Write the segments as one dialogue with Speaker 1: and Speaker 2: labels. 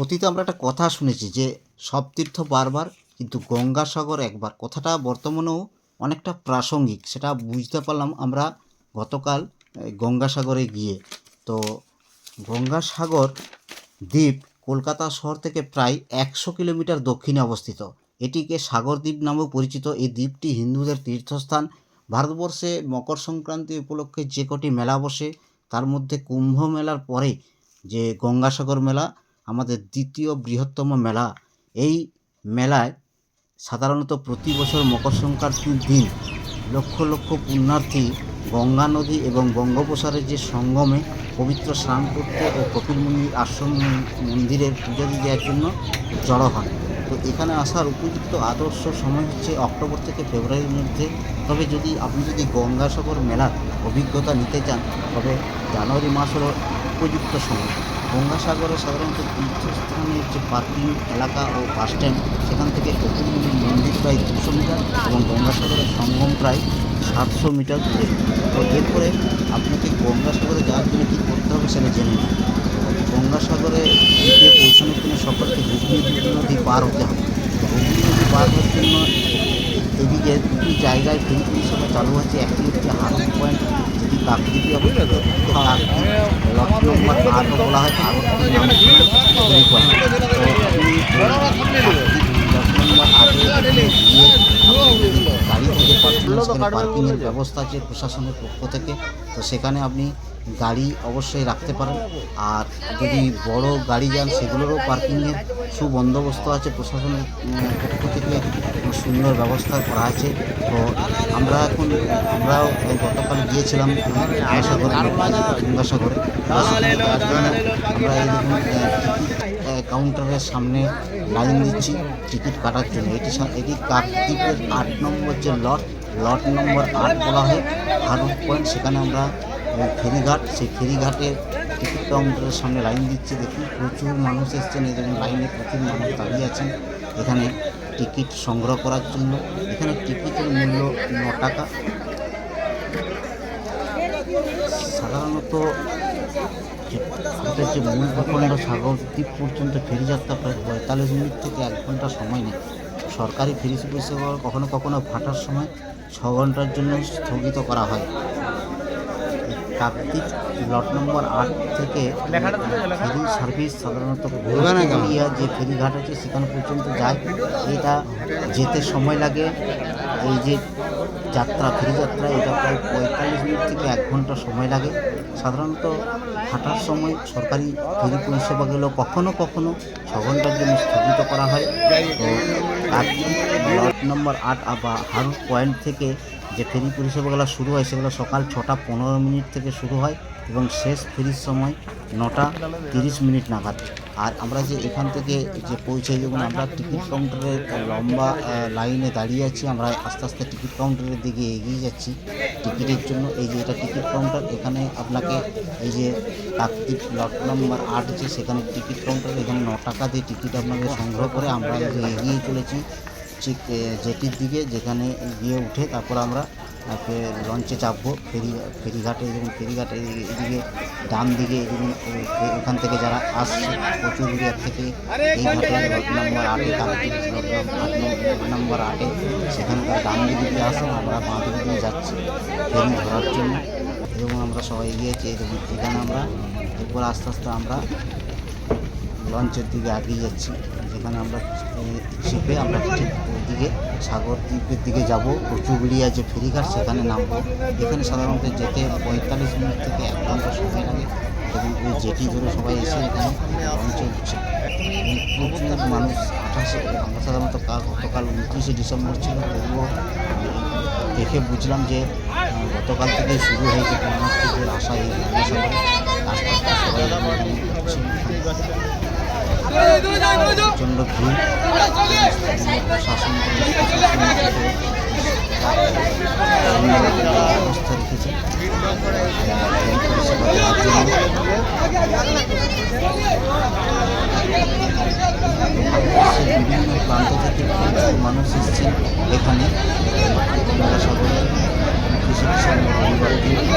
Speaker 1: অতীতে আমরা একটা কথা শুনেছি যে সব তীর্থ বারবার, কিন্তু গঙ্গাসাগর একবার। কথাটা বর্তমানেও অনেকটা প্রাসঙ্গিক, সেটা বুঝতে পারলাম আমরা গতকাল গঙ্গাসাগরে গিয়ে। তো গঙ্গাসাগর দ্বীপ কলকাতা শহর থেকে প্রায় একশো কিলোমিটার দক্ষিণে অবস্থিত। এটিকে সাগর দ্বীপ নামেও পরিচিত। এই দ্বীপটি হিন্দুদের তীর্থস্থান। ভারতবর্ষে মকর সংক্রান্তি উপলক্ষে যে কটি মেলা বসে, তার মধ্যে কুম্ভ মেলার পরে যে গঙ্গাসাগর মেলা আমাদের দ্বিতীয় বৃহত্তম মেলা। এই মেলায় সাধারণত প্রতি বছর মকর সংক্রান্তির দিন লক্ষ লক্ষ পুণ্যার্থী গঙ্গা নদী এবং বঙ্গোপসাগরের যে সঙ্গমে পবিত্র স্নান করতে ও কপিল মুনির আশ্রম মন্দিরের পুজো দেওয়ার জন্য জড়ো হন। তো এখানে আসার উপযুক্ত আদর্শ সময় হচ্ছে অক্টোবর থেকে ফেব্রুয়ারির মধ্যে। তবে যদি আপনি যদি গঙ্গাসাগর মেলার অভিজ্ঞতা নিতে চান, তবে জানুয়ারি মাস হল উপযুক্ত সময়। গঙ্গাসাগরে সাধারণত তীর্থস্থানের যে পার্কিং এলাকা ও বাস স্ট্যান্ড। সেখান থেকে কপিলমুনির মন্দির প্রায় দুশো মিটার এবং গঙ্গাসাগরের সঙ্গম প্রায় সাতশো মিটার দূরে। তো এরপরে আপনাকে গঙ্গাসাগরে যাওয়ার জন্য কী করতে হবে সেটা জেনে নিন। গঙ্গাসাগরে দ্বীপে পৌঁছানোর জন্য সকলকে হুগলি নদী পার হতে হবে। হুগলি নদী পার হওয়ার জন্য এদিকে দুটি জায়গায় ফেরি পরিষেবা চালু আছে একটি হচ্ছে হারন পয়েন্ট যেটি কাকদ্বীপে অবস্থিত কাকদ্বীপ লট নম্বর আটও বলা হয় আরও নাম ফেরি পয়েন্ট গাড়ি থেকে পার্কিংয়ের ব্যবস্থা আছে প্রশাসনের পক্ষ থেকে। তো সেখানে আপনি গাড়ি অবশ্যই রাখতে পারেন। আর যদি বড় গাড়ি যান সেগুলোরও পার্কিংয়ের সুবন্দোবস্ত আছে প্রশাসনের পক্ষ থেকে। সুন্দর ব্যবস্থা করা আছে। তো আমরা এখন আমরাও গতকাল গিয়েছিলাম গঙ্গাসাগরে গঙ্গাসাগরে। আমরা এই কাউন্টারের সামনে লাইন দিচ্ছি, টিকিট কাটার জন্য। এটি এটি কাকদ্বীপের আট নম্বর যে লট লট নম্বর আট বলা হয় হারুট পয়েন্ট। সেখানে আমরা ফেরিঘাট, সেই ফেরিঘাটের টিকিট কাউন্টারের সামনে লাইন দিচ্ছি। দেখুন, প্রচুর মানুষ এসছেন, এই দেখুন লাইনে প্রচুর মানুষ দাঁড়িয়ে আছেন। এখানে টিকিট সংগ্রহ করার জন্য। এখানে টিকিটের মূল্য ন টাকা। সাধারণত যে ভারতের যে মূল ভূখণ্ড সাগর দ্বীপ পর্যন্ত ফেরি যাত্রা প্রায় পঁয়তাল্লিশ মিনিট থেকে এক ঘণ্টা সময় নেয়। সরকারি ফেরি পরিষেবা কখনো কখনো ভাটার সময় ছ ঘণ্টার জন্য স্থগিত করা হয়। কাকদ্বীপ লট নম্বর আট থেকে ফেরি সার্ভিস সাধারণত ঘোড়াঘাটিয়া যে ফেরিঘাট আছে সেখানে পর্যন্ত যায়। এটা যেতে সময় লাগে। এই যে যাত্রা ফেরি যাত্রা এটা প্রায় পঁয়তাল্লিশ মিনিট থেকে এক ঘণ্টা সময় লাগে। সাধারণত হাঁটার সময় সরকারি ফেরি পরিষেবাগুলো কখনো কখনো ছ ঘণ্টার জন্য স্থগিত করা হয়। তো লট নম্বর আট বা হারুট পয়েন্ট থেকে যে ফেরি পরিষেবাগুলো শুরু হয়, সেগুলো সকাল ছটা পনেরো মিনিট থেকে শুরু হয়। এবং শেষ ফেরির সময় নটা তিরিশ মিনিট নাগাদ। আর আমরা যে এখান থেকে যে পৌঁছে যখন আমরা টিকিট কাউন্টারের লম্বা লাইনে দাঁড়িয়ে আছি। আমরা আস্তে আস্তে টিকিট কাউন্টারের দিকে এগিয়ে যাচ্ছি। টিকিটের জন্য এই যে এটা টিকিট কাউন্টার, এখানে আপনাকে এই যে কাকদ্বীপ লট নম্বর আট যে সেখানে টিকিট কাউন্টার, এখানে ন টাকা দিয়ে টিকিট আপনাকে সংগ্রহ করে আমরা এগিয়ে চলেছি। ঠিক জেটির দিকে যেখানে গিয়ে উঠে তারপর আমরা লঞ্চে চাপবো, ফেরি, ফেরিঘাটে এবং ফেরিঘাটে এদিকে- ডান দিকে এদিকে ওখান থেকে যারা আসছে কচুরিয়ার থেকে এই ঘাটে রোড নম্বর আটে নম্বর আটে সেখানকার ডান দিকে দিয়ে আসেন আমরা বাঁ দিকে দিয়ে যাচ্ছি, ফেরি ধরার জন্য। এবং আমরা সবাই এগিয়েছি দেখুন, এখানে আমরা, এরপর আস্তে আস্তে আমরা লঞ্চের দিকে এগিয়ে যাচ্ছি। যেখানে আমরা চেপে আমরা ঠিক ওইদিকে সাগর দ্বীপের দিকে যাব। কচুবিড়িয়া যে ফেরিঘাট সেখানে নামবো। এখানে সাধারণত যেতে পঁয়তাল্লিশ মিনিট থেকে এক ঘণ্টা সময় লাগে। এবং ওই জেটি ধরে সবাই এসে এখানে এই প্রচুর মানুষ আঠাশে, আমরা সাধারণত কাল, গতকাল উনত্রিশে ডিসেম্বর ছিল। তবুও দেখে বুঝলাম যে গতকাল থেকে শুরু হয়েছে পুণ্যার্থীদের আশা এই গঙ্গাসাগরে আস্তে আস্তে সবাই। প্রচণ্ড ভিড় প্রশাসন ব্যবস্থা রেখেছে বিভিন্ন প্রান্ত থেকে মানুষ এসেছেন এখানে গঙ্গাসাগরে কৃষি কিষাণ রবিবার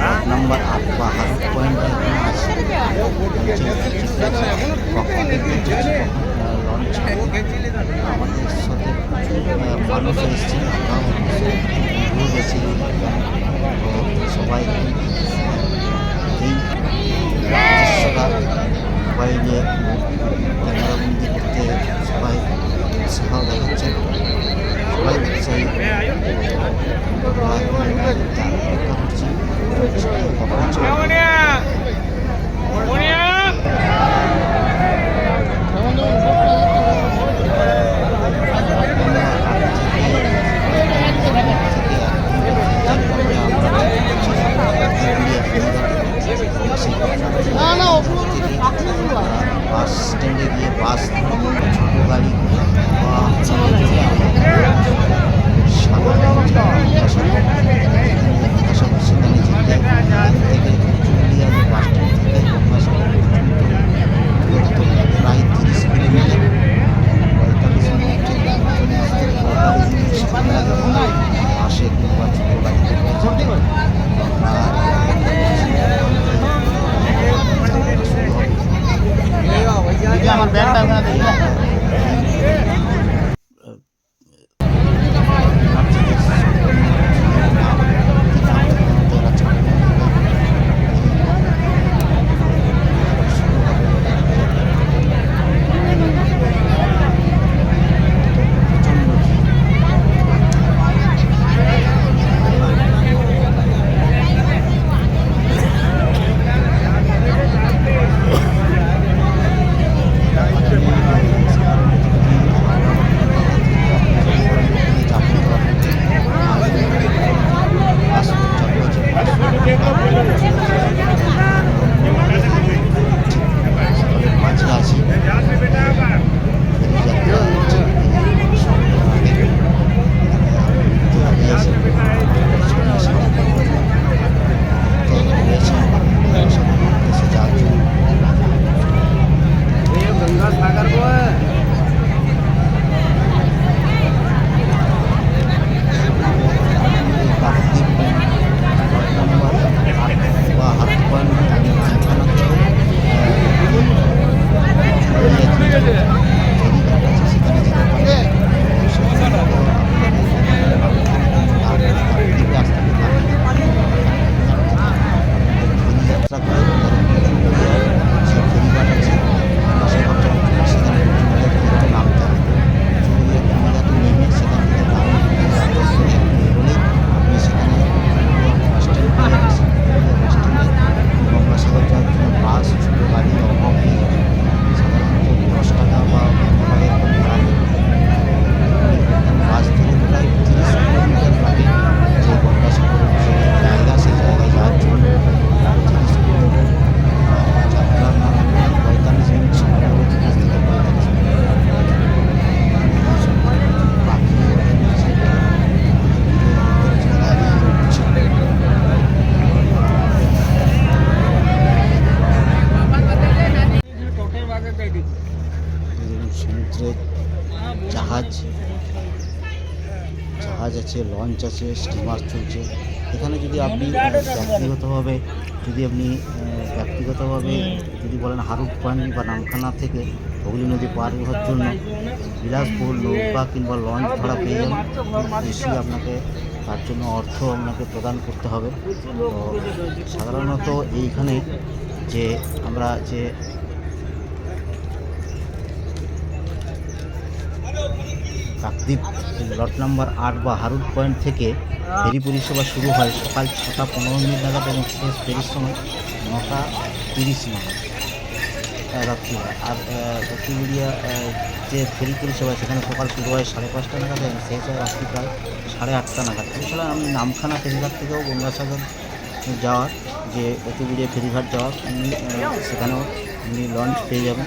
Speaker 1: বাস নাম্বার আট বা হাজার পয়েন্ট আছে লঞ্চ আমাদের সাথে মানুষ এসছে আমরাও সবাই এই দৃশ্যটা মোবাইলে ক্যামেরাবন্দি করতে সবাই উৎসাহ দেখাচ্ছে সবাই চাই বাস স্ট্যান্ডে গিয়ে বাস ছোট গাড়ি বা
Speaker 2: জাহাজ আছে লঞ্চ আছে স্টিমার চলছে। এখানে যদি আপনি ব্যক্তিগতভাবে যদি আপনি ব্যক্তিগতভাবে যদি বলেন হারুপ পয়েন্ট বা নামখানা থেকে হুগলি নদী পার হওয়ার জন্য বিলাসপুর নৌকা কিংবা লঞ্চ ভাড়া পেয়ে খুব বেশি আপনাকে তার জন্য অর্থ আপনাকে প্রদান করতে হবে। তো সাধারণত এইখানে যে আমরা যে কাকদ্বীপ লট নাম্বার আট বা হারুদ পয়েন্ট থেকে ফেরি পরিষেবা শুরু হয় সকাল ছটা পনেরো মিনিট নাগাদ এবং শেষ ফেরির সময় নটা তিরিশ নাগাদ আহ, রাত্রিবেলা আর দক্ষিণবেড়িয়া যে ফেরি পরিষেবা সেখানে সকাল শুরু হয় সাড়ে পাঁচটা নাগাদ এবং শেষ হয় রাত্রি প্রায় সাড়ে আটটা নাগাদ। এছাড়া আমি নামখানা ফেরিঘাট থেকেও গঙ্গাসাগর যাওয়ার যে অতিবিড়িয়া ফেরিঘাট যাওয়ার সেখানেও আপনি লঞ্চ পেয়ে যাবেন।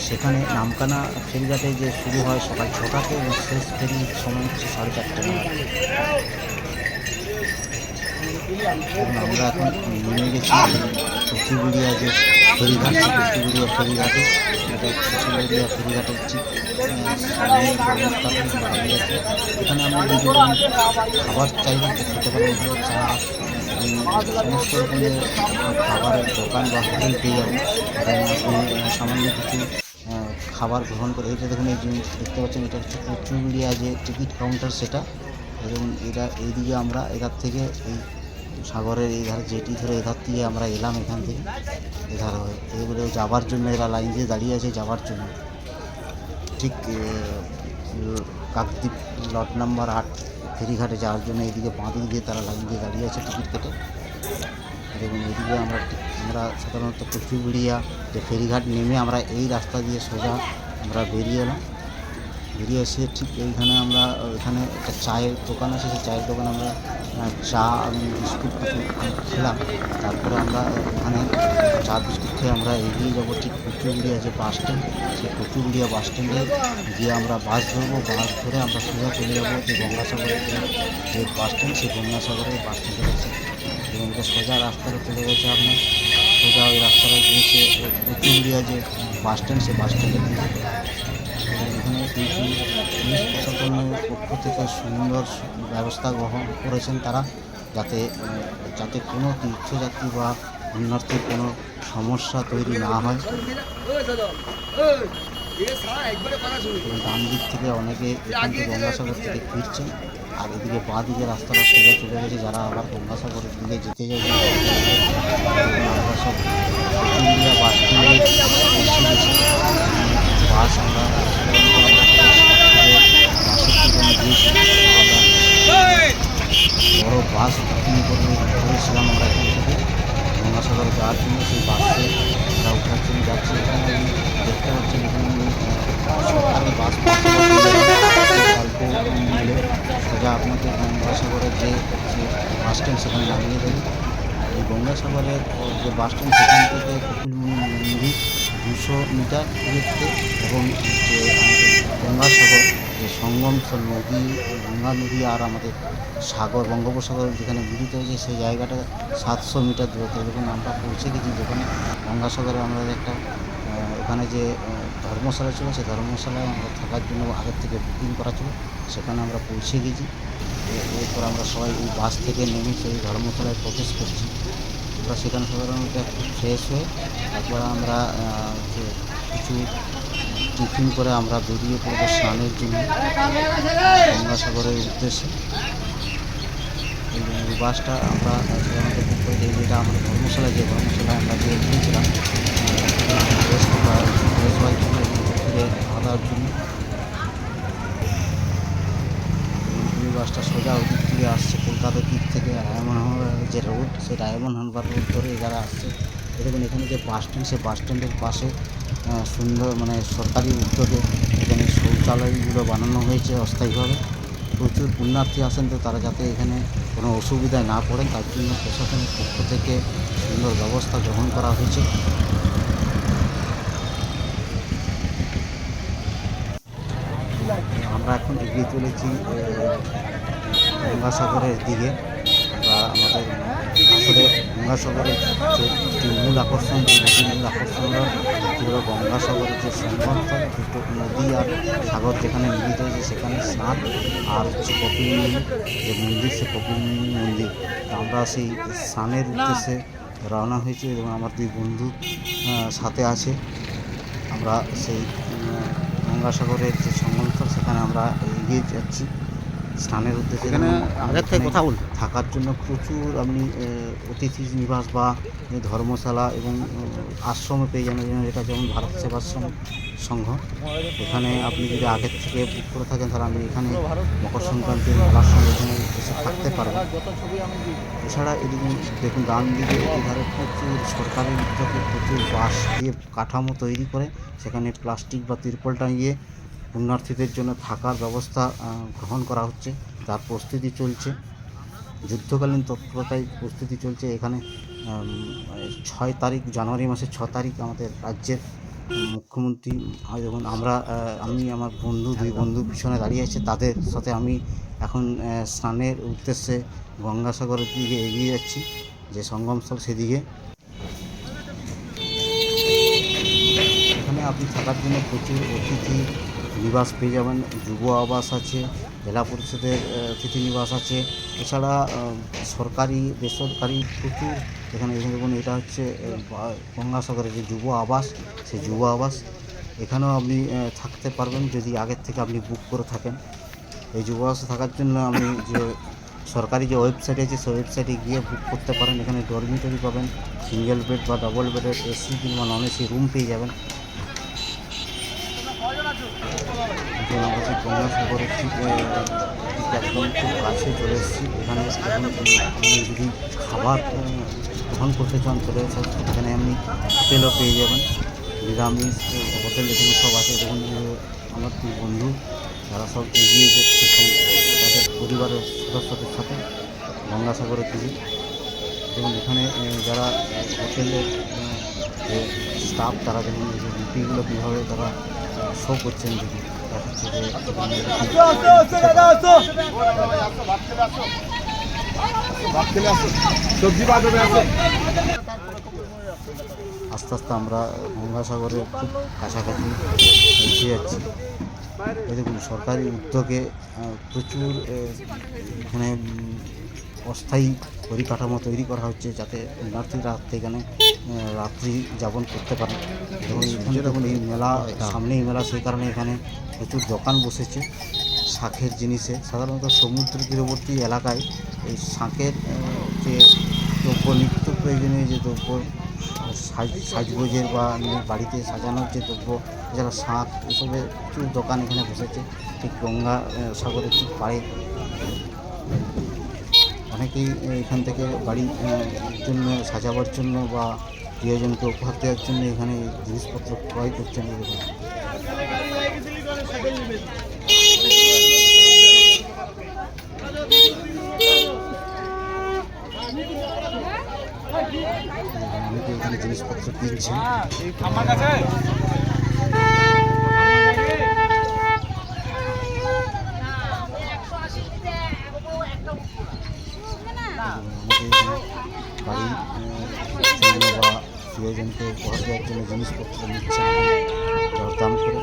Speaker 2: সেখানে নামকানা ফেরিঘাটে যে শুরু হয় সকাল ছটাতে এবং শেষ ফেরির সময় হচ্ছে সাড়ে চারটে আমরা এখন নেমে গেছি কচুগুড়িয়া যে ফেরিঘাট কচুগুড়িয়া ফেরিঘাটে। কচুগুড়িয়া দাঁড়িয়ে আছে। এখানে আমরা খাবার চাইলে তো খেতে এখানে চা সমস্ত রকমের খাবারের দোকান বা হোটেল পেয়ে আহ, সামান্য কিছু খাবার গ্রহণ করে। এটা দেখুন, এই জিনিস দেখতে পাচ্ছেন, এটা হচ্ছে কচুগুড়িয়া যে টিকিট কাউন্টার সেটা। এবং এটা এইদিকে আমরা এধার থেকে এই সাগরের এই ধারে জেটি ধরে এধার থেকে আমরা এলাম এখান থেকে, এধার হয়ে। এগুলো যাবার জন্য এরা লাইন দিয়ে দাঁড়িয়ে আছে যাবার জন্য। ঠিক কাকদ্বীপ লট নাম্বার আট, ফেরিঘাটে যাওয়ার জন্য এদিকে বাঁ দিক দিয়ে তারা লাইন দিয়ে দাঁড়িয়ে আছে টিকিট কেটে। এবং এদিকে আমরা আমরা সাধারণত কচুবিড়িয়া যে ফেরিঘাট নেমে আমরা এই রাস্তা দিয়ে সোজা আমরা বেরিয়ে এলাম। বেরিয়ে এসে ঠিক এইখানে আমরা এখানে একটা চায়ের দোকান আছে, সেই চায়ের দোকানে আমরা চা এবং বিস্কুট খেলাম। তারপরে আমরা ওখানে চা বিস্কুট খেয়ে আমরা এগিয়ে যাব ঠিক কচুগুড়িয়া যে বাস স্ট্যান্ড। সেই কচুগুড়িয়া বাস স্ট্যান্ডে গিয়ে আমরা বাস ধরবো। বাস ধরে আমরা সোজা চলে যাব যে গঙ্গাসাগরের যে বাস স্ট্যান্ড, সেই গঙ্গাসাগরের বাস স্ট্যান্ডে গেছে এবং সোজা রাস্তাটা চলে গেছে আপনার সোজা ওই রাস্তাটা গিয়েছে কচুগুড়িয়া যে বাস স্ট্যান্ড সে বাস স্ট্যান্ডে এখানে পুলিশ প্রশাসনের পক্ষ থেকে সুন্দর ব্যবস্থা গ্রহণ করেছেন তারা যাতে যাতে কোনো তীর্থযাত্রী বা পুণ্যার্থীর কোনো সমস্যা তৈরি না হয়। ডান দিক থেকে অনেকে এখান থেকে গঙ্গাসাগর থেকে ফিরছেন আর এদিকে বাঁ দিকে রাস্তাটা সোজা চলে গেছে যারা আবার গঙ্গাসাগরের দিকে যেতে চাইছেন আমরা সব ইন্ডিয়া বাস আমরা বড় বাস বুকিং করে করেছিলাম আমরা এখান থেকে গঙ্গাসাগরে যাওয়ার জন্য সেই বাসে ওঠার যাচ্ছি এখানে আমি দেখতে পাচ্ছেন এখানে আহ, বাস অল্প মূল্যে সোজা আপনাকে গঙ্গাসাগরের যে বাস স্ট্যান্ড সেখানে নামিয়ে দেবে। এই গঙ্গাসাগরের যে বাস স্ট্যান্ড সেখান থেকে কপিলমুনি মন্দির দুশো মিটার দূরত্বে এবং যে গঙ্গাসাগর, যে সঙ্গমস্থল নদী, গঙ্গা নদী আর আমাদের সাগর, বঙ্গোপসাগর যেখানে মিলিত হয়েছে, সেই জায়গাটা সাতশো মিটার দূরত্বে। দেখুন আমরা পৌঁছে গেছি যেখানে গঙ্গাসাগরে আমরা একটা ওখানে যে ধর্মশালা ছিল, সেই ধর্মশালায় আমরা থাকার জন্য আগের থেকে বুকিং করা ছিল। সেখানে আমরা পৌঁছে গেছি। এরপর আমরা সবাই এই বাস থেকে নেমে সেই ধর্মশালায় প্রবেশ করছি। আমরা সেখানে সাধারণত ফ্রেশ হয়ে তারপর আমরা যে কিছু টিফিন করে আমরা বেরিয়ে পড়ব স্নানের জন্য গঙ্গাসাগরের উদ্দেশ্যে। এই বাসটা আমরা সাধারণত বুক করে দিই, যেটা আমাদের ধর্মশালায়, যে ধর্মশালায় আমরা যে গিয়েছিলাম বাসটা সোজা ওদিক। থেকে আসছে কলকাতার দিক থেকে রায়মন হানবার যে রোড সেই রায়মন হানবার রোড ধরে এরা আসছে। দেখুন, এখানে যে বাস স্ট্যান্ড সেই বাস স্ট্যান্ডের পাশে সুন্দর মানে সরকারি উদ্যোগে এখানে শৌচালয়গুলো বানানো হয়েছে অস্থায়ীভাবে। প্রচুর পুণ্যার্থী আসেন তো, তারা যাতে এখানে কোনো অসুবিধায় না পড়েন। তার জন্য প্রশাসনের পক্ষ থেকে সুন্দর ব্যবস্থা গ্রহণ করা হয়েছে। আমরা এখন এগিয়ে চলেছি গঙ্গাসাগরের দিকে বা আমাদের আসলে গঙ্গাসাগরের যে মূল আকর্ষণ, যে নদীর মূল আকর্ষণ গঙ্গাসাগরের যে সঙ্গমস্থল দুটো নদী আর সাগর যেখানে মিলিত হয়েছে সেখানে স্নান আর হচ্ছে কপিলমুনি, যে মন্দির সে কপিলমুনি মন্দির। আমরা সেই স্নানের উদ্দেশ্যে রওনা হয়েছি এবং আমার দুই বন্ধু সাথে আছে। আমরা সেই গঙ্গাসাগরের যে সঙ্গমস্থল সেখানে আমরা এগিয়ে যাচ্ছি। স্নানের উদ্দেশ্যে
Speaker 1: এখানে আগের থেকে কথা বলুন
Speaker 2: থাকার জন্য প্রচুর আপনি অতিথি নিবাস বা ধর্মশালা এবং আশ্রমে পেয়ে যাবেন। এটা যেমন ভারত সেবাশ্রম সংঘ। এখানে আপনি যদি আগের থেকে বুক করে থাকেন তাহলে আপনি এখানে মকর সংক্রান্তি মেলার সঙ্গে এখানে এসে থাকতে পারবেন। এছাড়া এদিকে দেখুন ডান দিকে এধারে প্রচুর সরকারের উদ্যোগে প্রচুর বাঁশ দিয়ে কাঠামো তৈরি করে সেখানে প্লাস্টিক বা তিরপল টাঙিয়ে পুণ্যার্থীদের জন্য থাকার ব্যবস্থা গ্রহণ করা হচ্ছে। তার প্রস্তুতি চলছে। যুদ্ধকালীন তৎপরতায় প্রস্তুতি চলছে। এখানে ছয় তারিখ, জানুয়ারি মাসের ছ তারিখ আমাদের রাজ্যের মুখ্যমন্ত্রী হয় যখন আমরা আমি, আমার বন্ধু, দুই বন্ধু পিছনে দাঁড়িয়ে আছে। তাদের সাথে আমি এখন স্নানের উদ্দেশ্যে গঙ্গাসাগরের দিকে এগিয়ে যাচ্ছি। যে সঙ্গমস্থল সেদিকে। এখানে আপনি থাকার জন্য প্রচুর অতিথি নিবাস পেয়ে যাবেন, যুব আবাস আছে, জেলা পরিষদের অতিথি নিবাস আছে। এছাড়া সরকারি, বেসরকারি প্রচুর এখানে এখানে দেখুন, এটা হচ্ছে গঙ্গাসাগরের যে যুব আবাস, সেই যুব আবাস। এখানেও আপনি থাকতে পারবেন যদি আগের থেকে আপনি বুক করে থাকেন। এই যুব আবাসে থাকার জন্য আপনি যে সরকারি যে ওয়েবসাইট আছে, সেই ওয়েবসাইটে গিয়ে বুক করতে পারেন। এখানে ডরমিটরি পাবেন সিঙ্গেল বেড বা ডবল বেডের এসি কিংবা নন এসি রুম পেয়ে যাবেন। এখন আমরা সেই গঙ্গাসাগরের ঠিক একদম খুব কাছে চলে এসেছি। এখানে আপনি যদি খাবার গ্রহণ করতে চান চলে এসে এখানে আপনি হোটেলও পেয়ে যাবেন। নিরামিষ হোটেল এখানে সব আছে, দেখুন আমার দুই বন্ধু, যারা সব এগিয়ে যাচ্ছে তাদের পরিবারের সদস্যদের সাথে গঙ্গাসাগরের দিকে। এবং এখানে যারা হোটেলের স্টাফ তারা দেখুন, এই যে রুটিগুলো কীভাবে তারা শো করছেন দেখুন। আস্তে আস্তে আমরা গঙ্গাসাগরের খুব কাছাকাছি পৌঁছে যাচ্ছি। দেখুন সরকারি উদ্যোগে প্রচুর উম, অস্থায়ী পরিকাঠামো তৈরি করা হচ্ছে যাতে রাত্রে এখানে রাত্রি যাপন করতে পারে। এবং এই মেলা সামনেই মেলা, সেই কারণে এখানে প্রচুর দোকান বসেছে। শাঁখের জিনিসে, সাধারণত সমুদ্র তীরবর্তী এলাকায় এই শাঁখের যে দ্রব্য, নিত্য প্রয়োজনীয় যে দ্রব্য, সাজ, সাজগোজের বা বাড়িতে সাজানোর যে দ্রব্য, এছাড়া শাঁখ এসবের প্রচুর দোকান এখানে বসেছে। ঠিক গঙ্গা সাগরের ঠিক পাড়ে। অনেকেই এখান থেকে বাড়ি আহ, জন্য সাজাবার জন্য বা প্রিয়জনকে উপহার দেওয়ার জন্য এখানে জিনিসপত্র ক্রয় করছেন অনেকে এখানে জিনিসপত্র কিনছে অনেকে উপহার জিনিসপত্র নিচ্ছে দাম করে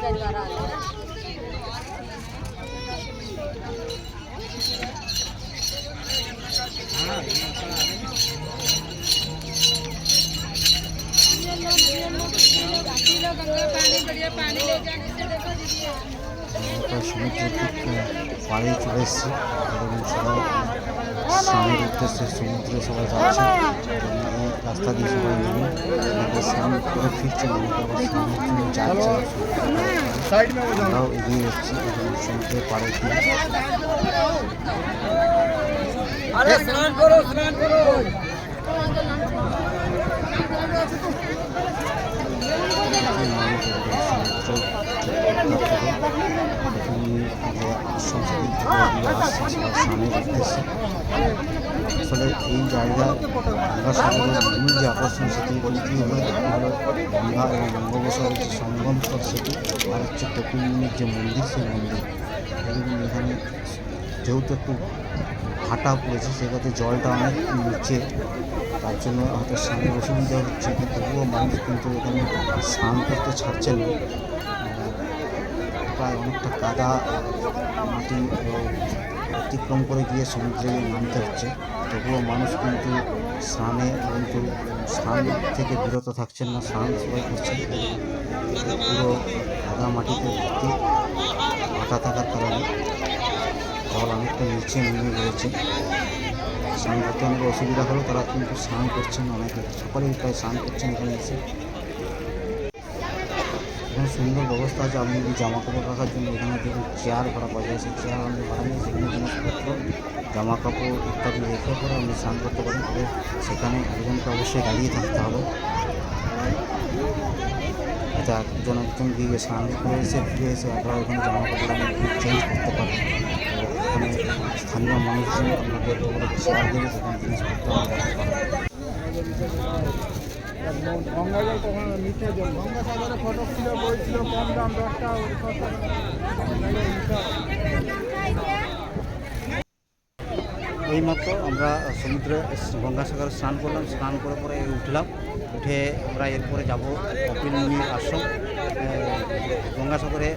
Speaker 2: সমুদ্রের চলে এসেছি। সবাই সবাই যাচ্ছে। রাস্তা দিয়ে সবাই নেমে আমাদের সামনে করে ফিরছে আমাদের সামনে তিনি যাচ্ছে। আমরাও এগিয়ে যাচ্ছি এবং সমুদ্রের পাড়ে দিয়ে
Speaker 3: স্নান
Speaker 2: আসলে এই জায়গা গঙ্গা যে আকর্ষণ, সেটি বলতে হলো? এবং বঙ্গোপসাগরের যে সঙ্গম স্থল সেটি, আর হচ্ছে কপিলমুনির যে মন্দির, সেই মন্দির। এবং এখানে যেহেতু একটু ভাটা পড়েছে সেক্ষেত্রে জলটা অনেক নিচে। তার জন্য হয়তো স্নানের অসুবিধা হচ্ছে, কিন্তু তবুও মানুষ কিন্তু এখানে স্নান করতে ছাড়ছে না। প্রায় অনেকটা কাদা, মাটি অতিক্রম করে গিয়ে সমুদ্রে নামতে হচ্ছে। তবুও মানুষ কিন্তু স্নানে কিন্তু স্নান থেকে বিরত থাকছেন না, স্নান সবাই করছেন। পুরো কাদা মাটিতে ভর্তি, আটা থাকার কারণে জল অনেকটা নিচে নেমে রয়েছে স্নান করতে অনেক অসুবিধা হলো, তারা কিন্তু স্নান করছেন অনেকে। সকলেই প্রায় স্নান করছেন এখানে এসে। এখানে সুন্দর ব্যবস্থা আছে। আপনি যদি জামা কাপড় রাখার জন্য এখানে দেখুন চেয়ার ভাড়া পাওয়া যায়। সেই চেয়ার আপনি ভাড়া নিয়ে সেখানে জিনিসপত্র জামা কাপড় ইত্যাদি রেখে পরে আপনি স্নান করতে পারেন। তবে সেখানে একজনকে অবশ্যই দাঁড়িয়ে থাকতে হবে। যাতে একজন একজন গিয়ে স্নান করে এসে, ফিরে এসে আপনারা ওখানে জামা কাপড় আপনি চেঞ্জ করতে পারেন। তো সেখানে স্থানীয় মানুষজন আপনাকে ছাড় দেবে, সেখানে জিনিসপত্র আমরা
Speaker 4: গঙ্গাজল কখনো গঙ্গাসাগরে ফটো ছিল বই
Speaker 2: এইমাত্র আমরা সমুদ্রে গঙ্গাসাগরে স্নান করলাম, স্নান করার পরে উঠলাম, উঠে আমরা এরপরে যাব কপিল মুনির আশ্রম। গঙ্গাসাগরে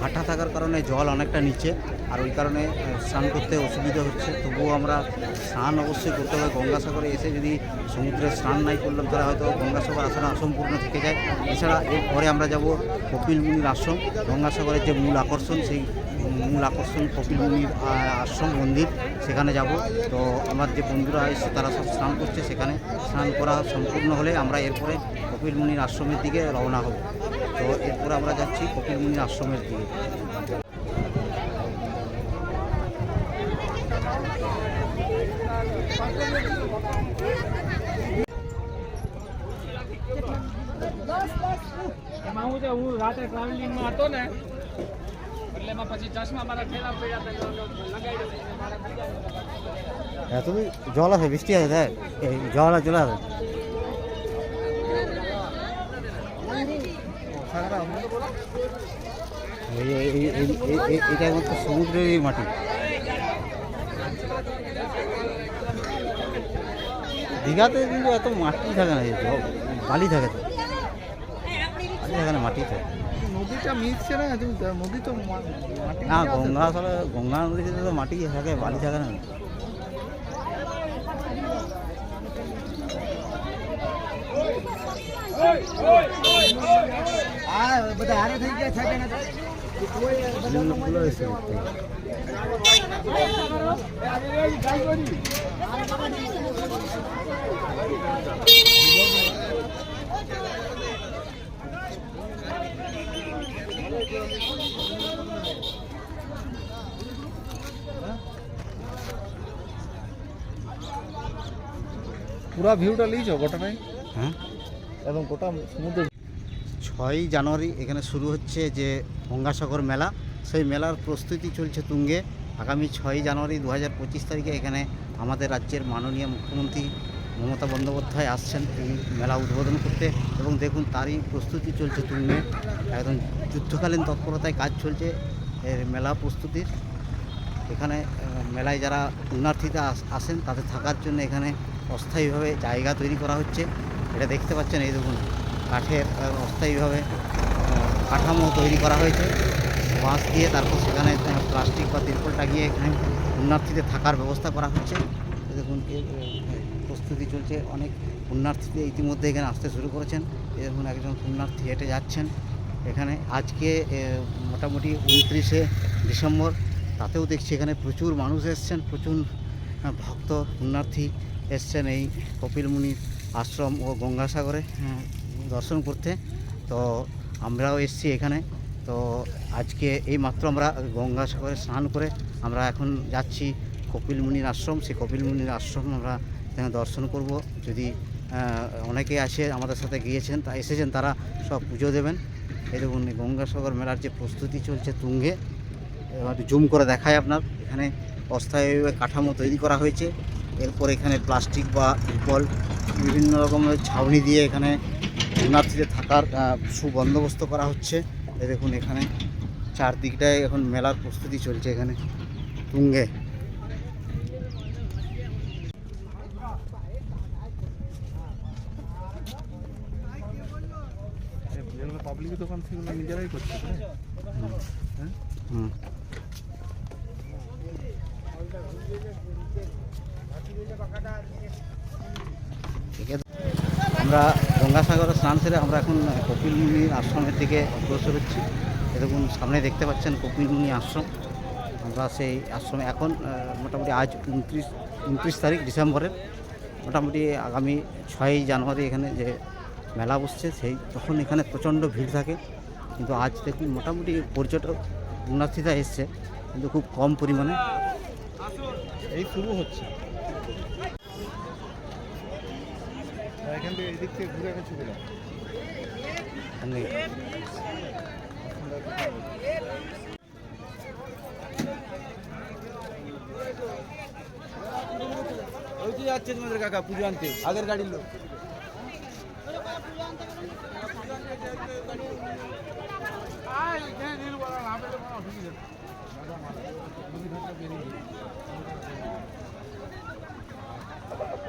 Speaker 2: ভাটা থাকার কারণে জল অনেকটা নিচে, আর ওই কারণে স্নান করতে অসুবিধা হচ্ছে। তবুও আমরা স্নান অবশ্যই করতে হবে। গঙ্গাসাগরে এসে যদি সমুদ্রে স্নান নাই করলাম, তাহলে হয়তো গঙ্গাসাগর আসলে অসম্পূর্ণ থেকে যায়। এছাড়া এরপরে আমরা যাব কপিল মুনির আশ্রম। গঙ্গাসাগরের যে মূল আকর্ষণ, সেই মূল আকর্ষণ কপিল মুনির আশ্রম মন্দির, সেখানে যাব। তো আমার যে বন্ধুরা এসে তারা সব স্নান করছে, সেখানে স্নান করা সম্পূর্ণ হলে আমরা এরপরে কপিল মুনির আশ্রমের দিকে রওনা হব। তো এরপরে আমরা যাচ্ছি কপিল মুনির আশ্রমের দিকে
Speaker 3: એમાં હું છે હું રાતે ટ્રાવેલિંગમાં હતો ને એટલે એમાં પછી ચશ્મા મારા ઠેલા પડ્યા હતા એટલે લગાવી દઉં એટલે મારે બીજા
Speaker 2: হ্যাঁ তুমি জল আছে বৃষ্টি আছে দেখ এই জল আছে এটা একমাত্র সমুদ্রের মাটি দীঘাতে কিন্তু এত মাটি থাকে না এই বালি থাকে তো। বালি থাকে না মাটি থাকে
Speaker 4: নদীটা মিশছে না তুমি নদী তো মাটি
Speaker 2: না গঙ্গা আসলে গঙ্গা নদীতে তো মাটি থাকে বালি থাকে না ফুলগুলো এসে দেখতে হবে।
Speaker 4: পুরা ভিউটা লিয়েছো গোটাটাই
Speaker 2: হ্যাঁ
Speaker 4: একদম গোটা সমুদ্র
Speaker 2: ছয়ই জানুয়ারি এখানে শুরু হচ্ছে যে গঙ্গাসাগর মেলা। সেই মেলার প্রস্তুতি চলছে তুঙ্গে। আগামী ছয়ই জানুয়ারি দু হাজার পঁচিশ তারিখে এখানে আমাদের রাজ্যের মাননীয় মুখ্যমন্ত্রী মমতা বন্দ্যোপাধ্যায় আসছেন এই মেলা উদ্বোধন করতে। এবং দেখুন, তারই প্রস্তুতি চলছে তুঙ্গে। একদম যুদ্ধকালীন তৎপরতায় কাজ চলছে এর মেলা প্রস্তুতির। এখানে মেলায় যারা পুণ্যার্থীরা আসেন, তাদের থাকার জন্য এখানে অস্থায়ীভাবে জায়গা তৈরি করা হচ্ছে। এটা দেখতে পাচ্ছেন, এই দেখুন। কাঠের অস্থায়ীভাবে কাঠামো তৈরি করা হয়েছে। বাঁশ দিয়ে তারপর সেখানে প্লাস্টিক বা তিরপল টাঙিয়ে এখানে পুণ্যার্থীদের থাকার ব্যবস্থা করা হচ্ছে। দেখুন প্রস্তুতি চলছে। অনেক পুণ্যার্থীদের ইতিমধ্যে এখানে আসতে শুরু করেছেন। দেখুন, একজন পুণ্যার্থী হেঁটে যাচ্ছেন। এখানে আজকে মোটামুটি উনত্রিশে ডিসেম্বর। তাতেও দেখছি এখানে প্রচুর মানুষ এসছেন, প্রচুর ভক্ত পুণ্যার্থী এসছেন এই কপিল মুনির আশ্রম ও গঙ্গাসাগরে। দর্শন করতে। তো আমরাও এসছি এখানে। তো আজকে এই মাত্র আমরা গঙ্গাসাগরে স্নান করে আমরা এখন যাচ্ছি কপিল মুনির আশ্রম। সেই কপিল মুনির আশ্রম আমরা এখানে দর্শন করব। যদি অনেকে আসে আমাদের সাথে গিয়েছেন, তা এসেছেন, তারা সব পুজো দেবেন। এই দেখুন গঙ্গাসাগর মেলার যে প্রস্তুতি চলছে তুঙ্গে, এবার জুম করে দেখায় আপনার। এখানে অস্থায়ীভাবে কাঠামো তৈরি করা হয়েছে। এরপর এখানে প্লাস্টিক বা বল বিভিন্ন রকমের ছাউনি দিয়ে এখানে পুণ্যার্থীদের থাকার সুবন্দোবস্ত করা হচ্ছে। এই দেখুন এখানে চারদিকটায় এখন মেলার প্রস্তুতি চলছে এখানে। তুঙ্গে।
Speaker 4: পাবলিক দোকান নিজেরাই করছে হ্যাঁ
Speaker 2: হুম। আমরা গঙ্গাসাগরে স্নান সেরে আমরা এখন কপিল মুনি আশ্রমের দিকে অগ্রসর হচ্ছি। এরকম সামনে দেখতে পাচ্ছেন কপিল মুনি আশ্রম। আমরা সেই আশ্রমে এখন মোটামুটি আজ উনত্রিশ উনত্রিশ তারিখ ডিসেম্বরের। মোটামুটি আগামী ছয়ই জানুয়ারি এখানে যে মেলা বসছে, সেই তখন এখানে প্রচণ্ড ভিড় থাকে। কিন্তু আজ দেখুন মোটামুটি পর্যটক পুণ্যার্থীরা এসছে, কিন্তু খুব কম পরিমাণে।
Speaker 4: এই শুরু হচ্ছে। এখান থেকে এদিক থেকে ঘুরে একটা ছবি
Speaker 2: ওই তো
Speaker 4: যাচ্ছে তোমাদের কাকা পুজো আনতে, আগের গাড়ির লোক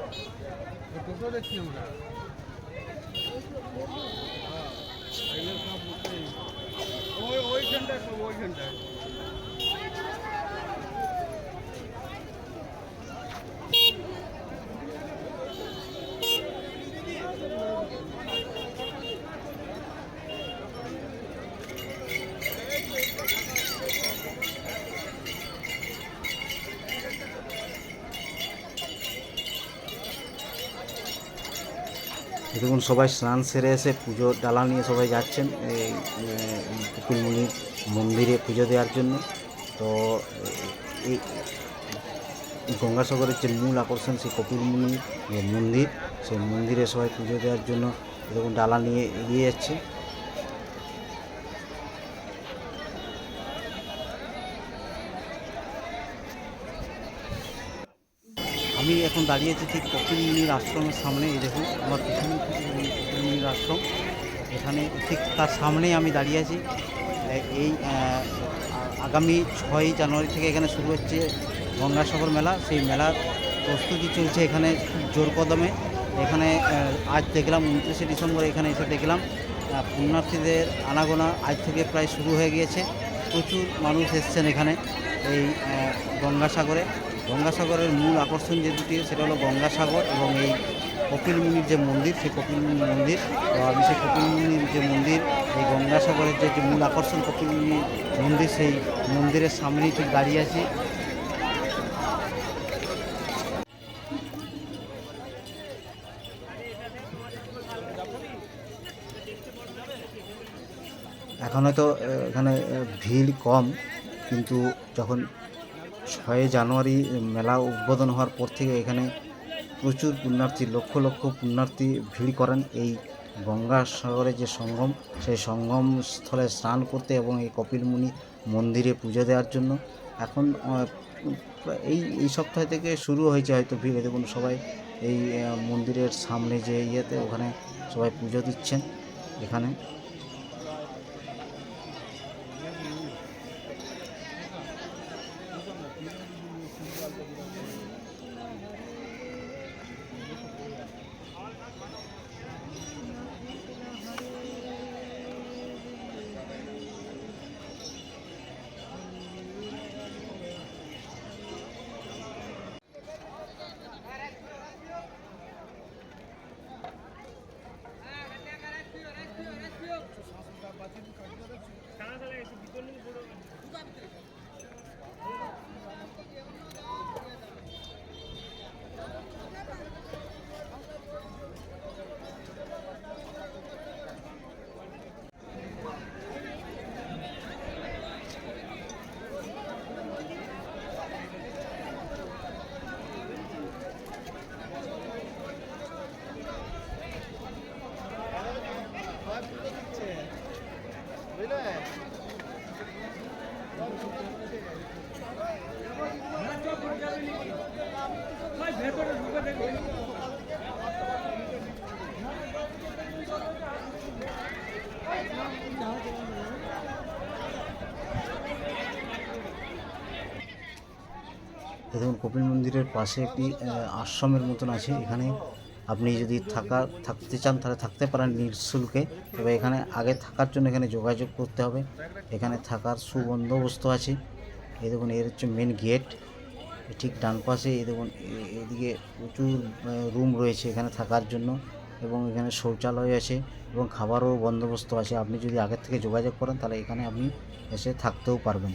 Speaker 4: Thank you. টোটো দেখছি আমরা। ওই ওইখানটায় ওইখানটায়।
Speaker 2: দেখুন, সবাই স্নান সেরে এসে পুজো ডালা নিয়ে সবাই যাচ্ছেন এই কপিলমুনি মন্দিরে পুজো দেওয়ার জন্য। তো এই গঙ্গাসাগরের যে মূল আকর্ষণ, সেই কপিলমুনি মন্দির, সেই মন্দিরে সবাই পুজো দেওয়ার জন্য এরকম ডালা নিয়ে এগিয়ে যাচ্ছে। এখন দাঁড়িয়ে আছি ঠিক কপিলমুনির আশ্রমের সামনে, এই দেখুন, আমার পিছনে কপিলমুনির আশ্রম। এখানে ঠিক তার সামনেই আমি দাঁড়িয়ে আছি। এই আগামী ছয়ই জানুয়ারি থেকে এখানে শুরু হচ্ছে গঙ্গাসাগর মেলা। সেই মেলার প্রস্তুতি চলছে এখানে জোর কদমে। এখানে আজ দেখলাম উনত্রিশে ডিসেম্বর এখানে এসে দেখলাম পুণ্যার্থীদের আনাগোনা আজ থেকে প্রায় শুরু হয়ে গিয়েছে। প্রচুর মানুষ এসছেন এখানে এই গঙ্গাসাগরে। গঙ্গাসাগরের মূল আকর্ষণ যে দুটি, সেটা হলো গঙ্গাসাগর এবং এই কপিলমুনির যে মন্দির, সেই কপিলমুনি মন্দির আমি সেই কপিলমুনির যে মন্দির, এই গঙ্গাসাগরের যে যে মূল আকর্ষণ কপিলমুনি মন্দির, সেই মন্দিরের সামনেই ঠিক দাঁড়িয়ে আছি। এখন হয়তো এখানে ভিড় কম, কিন্তু যখন ছয় জানুয়ারি মেলা উদ্বোধন হওয়ার পর থেকে এখানে প্রচুর পুণ্যার্থী, লক্ষ লক্ষ পুণ্যার্থী ভিড় করেন। এই গঙ্গাসাগরে যে সঙ্গম, সেই সঙ্গম স্থলে স্নান করতে এবং এই কপিলমুনি মন্দিরে পুজো দেওয়ার জন্য। এখন এই এই সপ্তাহ থেকে শুরু হয়েছে হয়তো ভিড়। দেখুন, সবাই এই মন্দিরের সামনে যে ইয়েতে ওখানে সবাই পুজো দিচ্ছেন এখানে। কপিল মন্দিরের পাশে একটি আশ্রমের মতন আছে। এখানে আপনি যদি থাকা, থাকতে চান তাহলে থাকতে পারেন নিঃশুল্কে তবে এখানে আগে থাকার জন্য এখানে যোগাযোগ করতে হবে। এখানে থাকার সুবন্দোবস্ত আছে। এই দেখুন, এর হচ্ছে মেন গেট ঠিক ডান পাশে এই দেখুন এদিকে প্রচুর রুম রয়েছে এখানে থাকার জন্য এবং এখানে শৌচালয় আছে এবং খাবারও বন্দোবস্ত আছে। আপনি যদি আগের থেকে যোগাযোগ করেন তাহলে এখানে আপনি এসে থাকতেও পারবেন।